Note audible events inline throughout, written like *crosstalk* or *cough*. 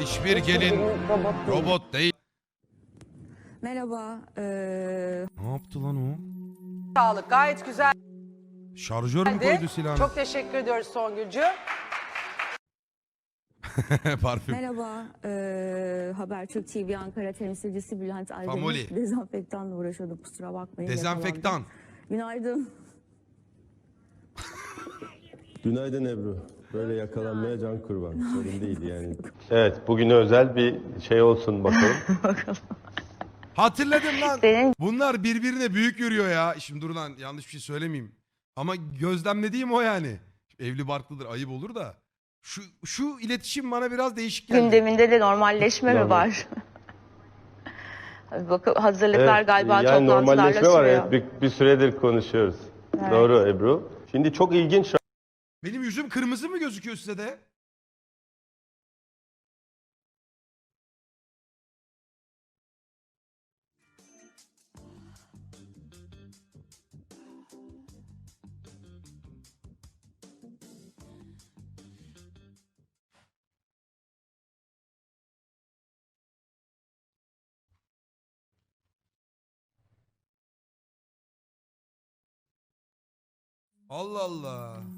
Hiçbir gelin Robot değil. Merhaba. Ee, Ne yaptı lan o? Sağlık gayet güzeldi. Şarjör mü koydu silahını? Çok teşekkür ediyoruz Songülcü. *laughs* Parfüm. merhaba. Ee, Habertürk TV Ankara temsilcisi Bülent Aydemir. Famoli. Dezenfektanla uğraşıyordum kusura bakmayın. Dezenfektan. yakalandım. Günaydın. Günaydın Ebru. Böyle yakalanmaya can kurban. *laughs* Sorun değil yani. Evet, bugüne özel bir şey olsun *laughs* bakalım. Hatırladım lan. Senin Bunlar birbirine büyük yürüyor ya. Şimdi dur lan yanlış bir şey söylemeyeyim. Ama gözlemlediğim o yani. Evli barklıdır ayıp olur da. Şu, şu iletişim bana biraz değişik geldi. gündeminde de normalleşme mi Normal. var? *laughs* Bakın hazırlıklar Evet, galiba yani toplantılarla normalleşme var. sürüyor. Evet, bir, bir süredir konuşuyoruz. Doğru Ebru. Şimdi çok ilginç Benim yüzüm kırmızı mı gözüküyor size de? Allah Allah.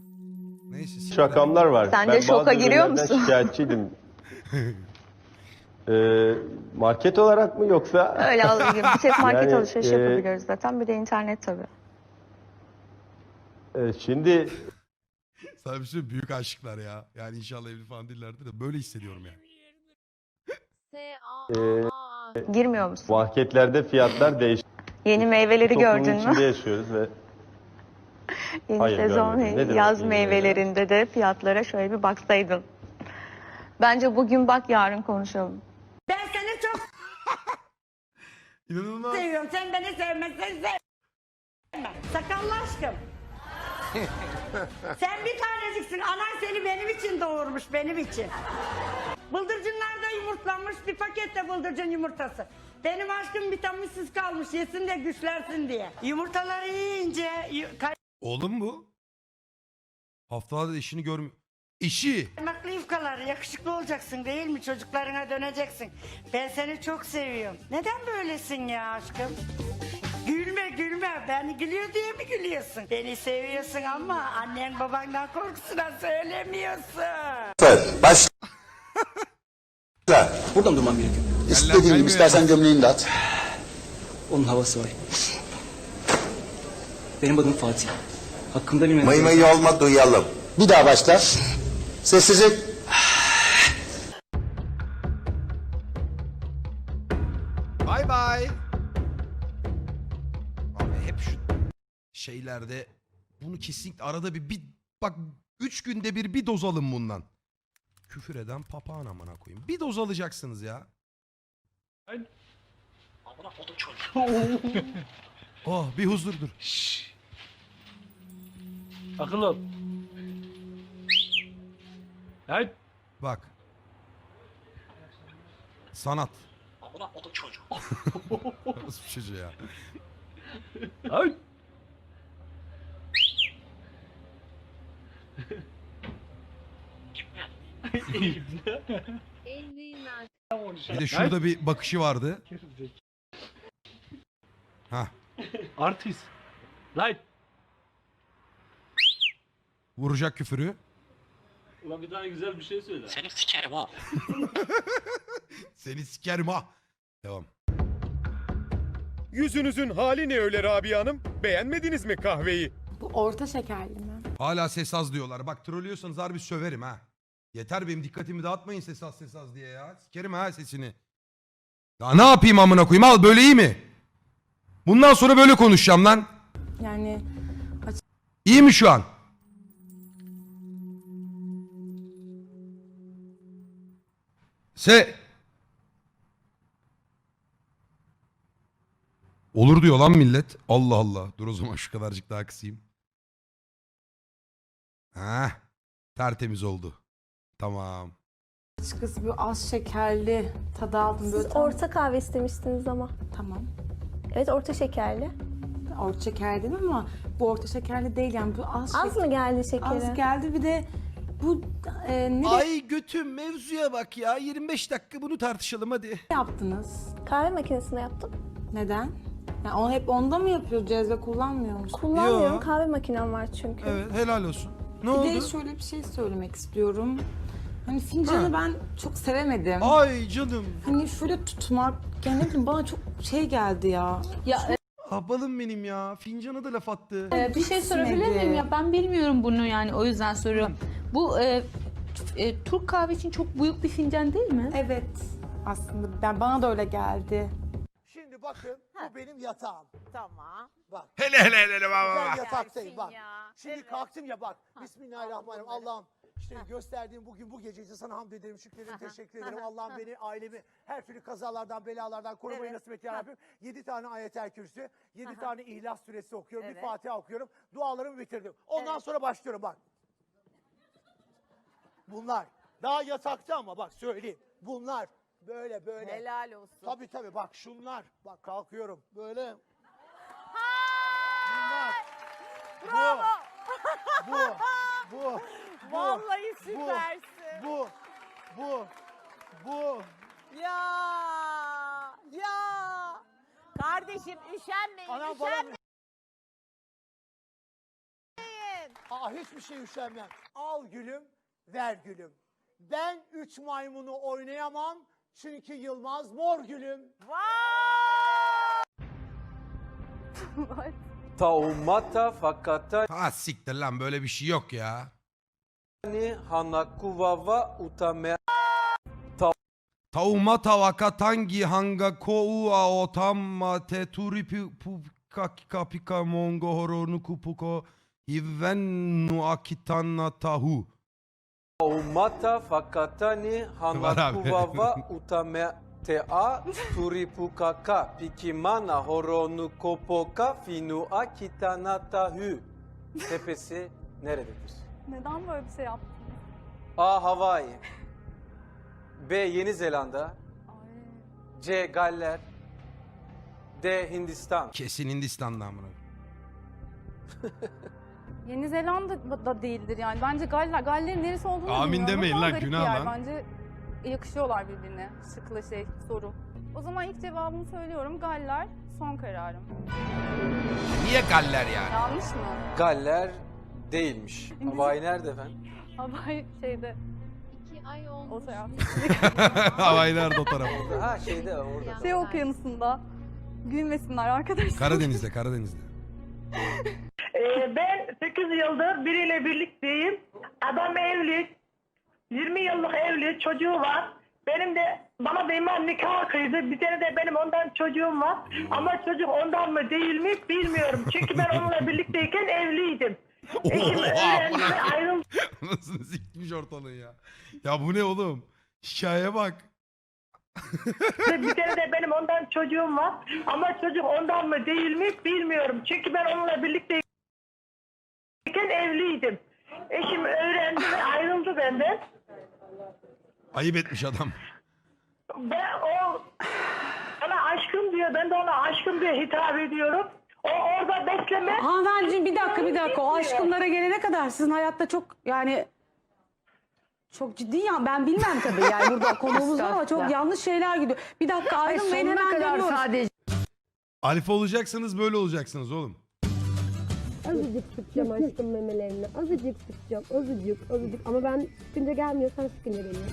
Neyse. siktir. rakamlar var. Sen de şoka bazı giriyor ürünlerden musun? şikayetçiydim. *laughs* Ee, market olarak mı yoksa? Öyle al- bir tek *laughs* market Yani, alışverişi e, yapabiliyoruz zaten. Bir de internet tabii. Ee, şimdi Sana bir şey söyleyeyim, büyük aşıklar ya. Yani inşallah evli falan değillerdir de böyle hissediyorum yani. e, Girmiyor musun? marketlerde fiyatlar değişti. Yeni meyveleri Toplumun gördün içinde mü? yaşıyoruz ve Yeni Hayır, sezon görmedim. Nedir yaz meyvelerinde de fiyatlara şöyle bir baksaydın. Bence bugün bak yarın konuşalım. Ben seni çok *laughs* İnanılmaz. seviyorum. Sen beni sevmezsen sevme. Sakallı aşkım. *laughs* Sen bir taneciksin. Anan seni benim için doğurmuş. Benim için. Bıldırcınlar da yumurtlanmış. Bir pakette bıldırcın yumurtası. Benim aşkım vitaminsiz kalmış. Yesin de güçlensin diye. Yumurtaları yiyince... Oğlum bu. Haftalarda işini görmüyor. İşi. Kaymaklı yufkalar yakışıklı olacaksın değil mi? Çocuklarına döneceksin. Ben seni çok seviyorum. Neden böylesin ya aşkım? Gülme gülme. Beni gülüyor diye mi gülüyorsun? Beni seviyorsun ama annen babandan korkusuna söylemiyorsun. Başla. Buradan durmam gerekiyor. İstediğin gibi istersen gömleğini de at. Onun havası var. Benim adım Fatih. Hakkında bilmediğim... Mıy mıy olma duyalım. Bir daha başla. Sessizlik. Bay bay. Abi hep şu şeylerde bunu kesinlikle arada bir, bir bak üç günde bir bir doz alın bundan. Küfür eden papağan amına koyayım. Bir doz alacaksınız ya. *laughs* oh bir huzur dur. Akıl ol. Hayır. Bak. Sanat. *laughs* Nasıl bir çocuğu ya? Hayır. Bir de şurada bir bakışı vardı. Ha, Artist. Light. vuracak küfürü. Ulan bir tane güzel bir şey söyle. *laughs* Seni sikerim ha. Devam. Yüzünüzün hali ne öyle Rabia Hanım? Beğenmediniz mi kahveyi? Bu orta şekerli mi? Hala ses az diyorlar. Bak trollüyorsanız harbi söverim ha. Yeter benim dikkatimi dağıtmayın ses az ses az diye ya. Sikerim ha sesini. Ya ne yapayım amına koyayım al böyle iyi mi? Bundan sonra böyle konuşacağım lan. Yani İyi mi şu an? Se Olur diyor lan millet. Allah Allah. Dur o zaman şu kadarcık daha kısayım. Ha, tertemiz oldu. Tamam. açıkçası bir az şekerli tadı aldım. Böyle Siz tam- orta kahve istemiştiniz ama. Tamam. Evet orta şekerli. Orta şekerli değil mi ama bu orta şekerli değil yani bu az, Az şeker- mı geldi şekeri? Az geldi bir de Bu e, ne Ay götüm mevzuya bak ya. 25 dakika bunu tartışalım hadi. yaptınız? Kahve makinesinde yaptım. Neden? Yani onu hep onda mı yapıyoruz? Cezve kullanmıyor musun? Kullanmıyorum. Yo. Kahve makinem var çünkü. Evet helal olsun. Ne Bir de oldu? şöyle bir şey söylemek istiyorum. Hani fincanı Ha. ben çok sevemedim. Ay canım. Hani şöyle tutmak, yani ne bileyim bana çok şey geldi ya. Ya Ah balım benim ya. Fincana da laf attı. e, bir şey sorabilir miyim ya? Ben bilmiyorum bunu yani o yüzden soruyorum. Bu e, e, Türk kahve için çok büyük bir fincan değil mi? Evet. Aslında ben bana da öyle geldi. Şimdi bakın bu benim yatağım. Tamam. Bak Hele hele hele hele bak, ben bak, bak. yataktayım bak. Şimdi kalktım ya bak. Bismillahirrahmanirrahim. Allah'ım işte gösterdiğim bugün bu gece için sana hamd ederim, şükrederim, teşekkür ederim. Allah'ım beni, ailemi her türlü kazalardan, belalardan korumayı nasip et ya Rabbim. Yedi tane ayetel kürsü, yedi tane ihlas suresi okuyorum, bir Fatiha okuyorum. Dualarımı bitirdim. Ondan sonra başlıyorum bak. Bunlar. Daha yatakta ama bak söyleyeyim. Bunlar. Böyle böyle. Helal olsun. Tabii tabii bak şunlar. Bak kalkıyorum. Böyle. Bunlar. Bravo. Bu. Bu. Bu. *laughs* Vallahi süpersin. Bu. Bu. Bu. Ya ya. Kardeşim üşenmeyin Anam üşenmeyin. Aa hiçbir şey üşenmem. Al gülüm, ver gülüm. Ben üç maymunu oynayamam. Çünkü Yılmaz mor gülüm. Taumata fakatani Ha siktir lan böyle bir şey yok ya. Hanakuvava utame Tauma tavaka tangi hanga koua otamma te turipi pupka kapika mongo horonu kupuko hivennu akitanna tahu. Taumata fakatani hanakuvava *laughs* utame tea turipukaka pikimana horonu kopoka finua kitanatahü. Tepesi nerededir? Neden böyle bir şey yaptın? A. Hawaii B. Yeni Zelanda C. Galler D. Hindistan Kesin Hindistan'da amına. *laughs* Yeni Zelanda da değildir yani. Bence Galler, Galler'in neresi olduğunu Amin bilmiyorum demeyin ama lan, garip bir günah yer. lan. Bence yakışıyorlar birbirine. Şıkla şey, soru. O zaman ilk cevabımı söylüyorum. Galler son kararım. Niye galler yani? Yanlış mı? Galler değilmiş. Hawaii nerede efendim? Havai şeyde. *laughs* O taraf. Havai nerede o tarafta? Ha şeyde orada. Şey okyanusunda. Gülmesinler arkadaşlar. Karadeniz'de Karadeniz'de. Ee, ben 8 yıldır biriyle birlikteyim. Adam evli. 20 yıllık evli. Çocuğu var. Benim de bana da imam nikah kıydı. Bir tane de benim ondan çocuğum var. Ama çocuk ondan mı değil mi bilmiyorum. Çünkü ben onunla birlikteyken evliydim. Eşim öğrendi ve ayrıldı. Nasıl sikmiş ortalığı ya. Ya bu ne oğlum? Hikaye bak. bir *laughs* tane de benim ondan çocuğum var. Ama çocuk ondan mı değil mi bilmiyorum. Çünkü ben onunla birlikteyken evliydim. Eşim öğrendi ve ayrıldı benden. Ayıp etmiş adam. Ben o bana aşkım diyor. Ben de ona aşkım diye hitap ediyorum. O orada bekleme. Hanımefendiciğim bir dakika bir dakika. O aşkınlara gelene kadar sizin hayatta çok yani çok ciddi ya ben bilmem tabii yani burada *laughs* konuğumuz var ama çok yanlış şeyler gidiyor. Bir dakika ayrılmayın hemen dönüyoruz. sadece. Alfa olacaksanız böyle olacaksınız oğlum. Azıcık sıkacağım aşkım memelerini. Azıcık sıkacağım. Azıcık, azıcık. Ama ben sıkınca gelmiyor, sen sıkınca geliyor.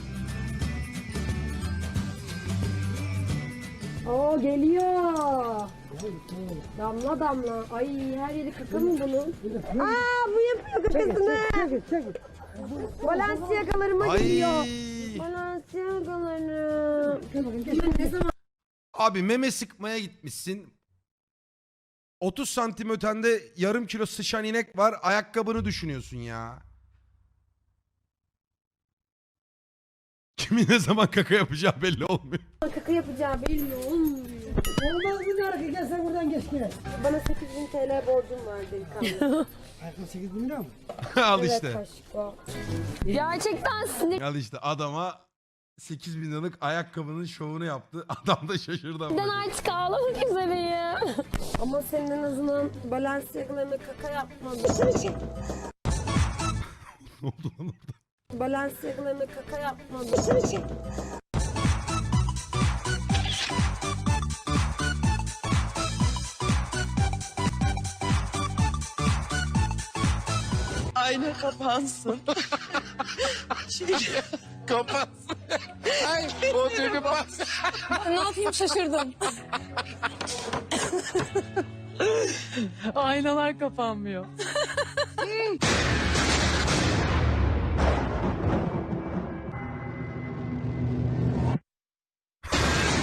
Oo geliyor. Damla damla. Ay her yeri kaka mı bunun? Aa bu yapıyor kakasını. Balenciaga'larıma Ay. geliyor. Balenciaga'larım. Ne zaman Abi meme sıkmaya gitmişsin. 30 santim ötende yarım kilo sıçan inek var. Ayakkabını düşünüyorsun ya. Kimin ne zaman kaka yapacağı belli olmuyor. kaka yapacağı belli olmuyor. Olmaz mı Nargı? Gel sen buradan geç gel. Bana 8000 TL borcum var delikanlı. *laughs* 8000 lira mı? *laughs* Al evet işte. aşkım. Gerçekten sinir Al işte adama 8 bin liralık ayakkabının şovunu yaptı. *laughs* Adam da şaşırdı. koyayım. artık ağlamak üzereyim. Ama senin en azından Balenciaga'larına kaka yapmadın. ne oldu lan orada? Balenciaga'larına kaka yapma. Kapansın. *laughs* Kapatsın. Ay o bas. ne yapayım şaşırdım. Aynalar kapanmıyor.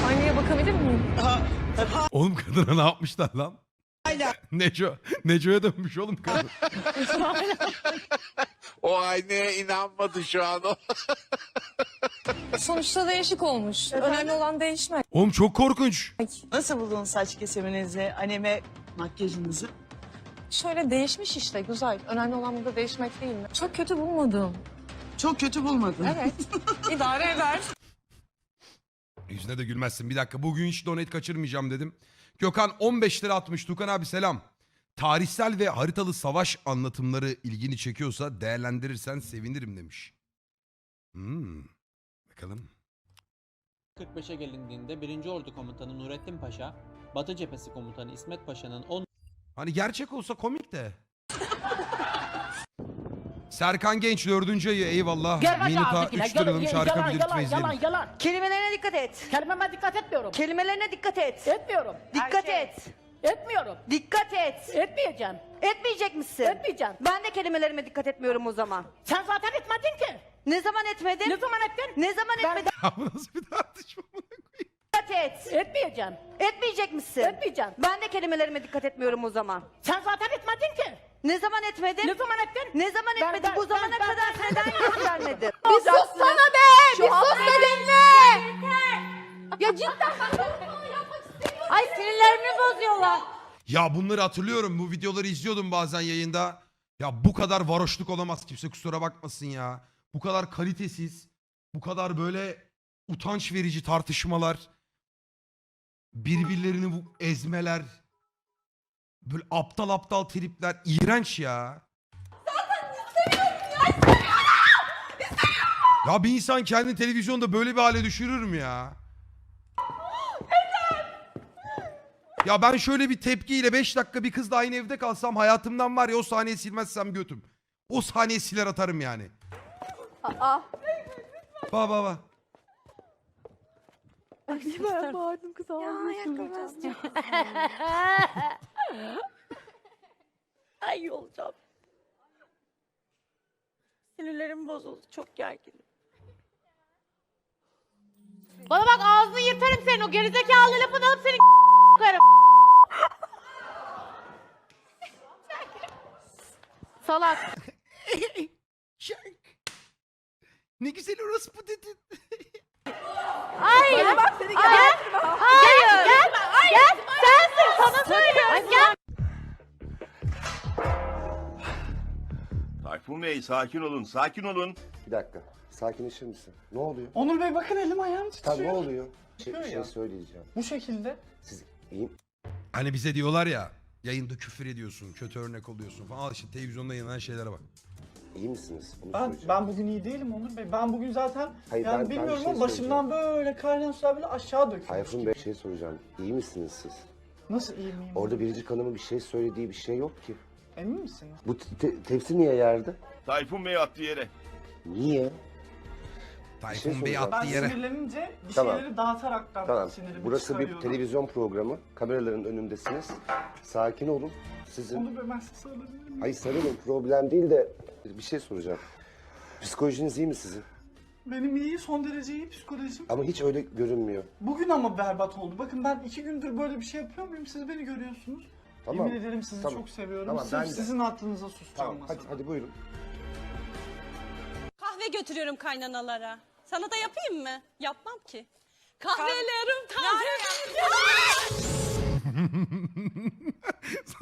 Aynaya bakabilir miyim? Oğlum kadına ne yapmışlar lan? *laughs* Neco. Neco'ya dönmüş oğlum kadın. O aynaya inanmadı şu an o. Sonuçta değişik olmuş. Önemli olan değişmek. Oğlum çok korkunç. Nasıl buldun saç kesiminizi, aneme makyajınızı? Şöyle değişmiş işte güzel. Önemli olan burada değişmek değil mi? Çok kötü bulmadım. Çok kötü bulmadın. Evet. *laughs* İdare eder. Yüzüne de gülmezsin. Bir dakika bugün hiç donate kaçırmayacağım dedim. Gökhan 15 lira atmış. Tukan abi selam. Tarihsel ve haritalı savaş anlatımları ilgini çekiyorsa değerlendirirsen sevinirim demiş. Hmm. Bakalım. 45'e gelindiğinde 1. Ordu Komutanı Nurettin Paşa, Batı Cephesi Komutanı İsmet Paşa'nın 10 Hani gerçek olsa komik de. Serkan Genç 4. ayı eyvallah. Minuta 3 lira demiş harika bir belirtme izleyelim. yalan. Kelimelerine dikkat et. Kelimeme dikkat etmiyorum. Kelimelerine dikkat et. Etmiyorum. Dikkat et. Etmiyorum. Dikkat et. Etmeyeceğim. Etmeyecek misin? Etmeyeceğim. Ben de kelimelerime dikkat etmiyorum o zaman. Sen zaten etmedin ki. Ne zaman etmedin? Ne zaman ettin? Ne zaman Ben- etmedin? *laughs* Ya bu nasıl bir tartışma buna koyayım? Dikkat et. Etmeyeceğim. Etmeyecek misin? Etmeyeceğim. Ben de kelimelerime dikkat etmiyorum o zaman. Sen zaten etmedin ki. Ne zaman etmedin? Ne zaman ettin? Ne zaman Ben- etmedin? ben- Bu zamana ben- ben- kadar neden göstermedin? Bir sussana be! Bir sus da dinle! Ya cidden Ay sinirlerimi bozuyorlar. Ya bunları hatırlıyorum. Bu videoları izliyordum bazen yayında. Ya bu kadar varoşluk olamaz kimse kusura bakmasın ya. Bu kadar kalitesiz, bu kadar böyle utanç verici tartışmalar, birbirlerini bu ezmeler, böyle aptal aptal tripler iğrenç ya. Ya bir insan kendini televizyonda böyle bir hale düşürür mü ya? Ya ben şöyle bir tepkiyle 5 dakika bir kızla aynı evde kalsam hayatımdan var ya o sahneyi silmezsem götüm. O sahneyi siler atarım yani. Aa. Ba ba ba. Ben bağırdım kız *laughs* *laughs* ağzını *laughs* Ay olacağım. Sinirlerim bozuldu. Çok gerginim. Bana bak ağzını yırtarım senin o gerizekalı lafını alıp seni *laughs* koyarım. *laughs* Salak. Ne güzel orospu dedin. Hayır. Bak seni Gel. Hayır. Gel. Gel. Söylüyorum. Gel. Tayfun Bey sakin olun, sakin olun. Bir dakika. Sakinleşir misin? Ne oluyor? Onur Bey bakın elim ayağım Tam ne oluyor? Şey, bir şey söyleyeceğim. Bu şekilde. Siz iyi Hani bize diyorlar ya yayında küfür ediyorsun, kötü örnek oluyorsun falan. Al işte televizyonda yayınlanan şeylere bak. iyi misiniz? Onu Ben ben bugün iyi değilim Onur Bey. Ben bugün zaten Hayır, yani ben- ben bir bilmiyorum şey ama başımdan böyle kaynayan sular böyle aşağı dökülmüş. Tayfun Bey bir şey soracağım. İyi misiniz siz? Nasıl iyi miyim? Orada biricik hanımın bir şey söylediği bir şey yok ki. Emin misiniz? Bu te- te- tepsi niye yerde? Tayfun Bey attı yere. Niye? Tayfun Bey soracağım. attı Ben yere. sinirlenince bir Tamam. şeyleri dağıtaraktan Tamam. sinirimi Burası bir çıkarıyorum. televizyon programı. Kameraların önündesiniz. Sakin olun. Sizin... Bey ben size sarılabilir miyim? Hayır sarılın problem değil de bir şey soracağım. Psikolojiniz iyi mi sizin? Benim iyi, son derece iyi psikolojim. Ama hiç öyle görünmüyor. Bugün ama berbat oldu. Bakın ben iki gündür böyle bir şey yapıyor muyum? Siz beni görüyorsunuz. Tamam. Yemin ederim sizi Tamam. çok seviyorum. Tamam, Sırf ben de. sizin aklınıza susacağım Tamam masada. hadi, hadi buyurun. Kahve götürüyorum kaynanalara. Sana da yapayım mı? Yapmam ki. Kahvelerim taze.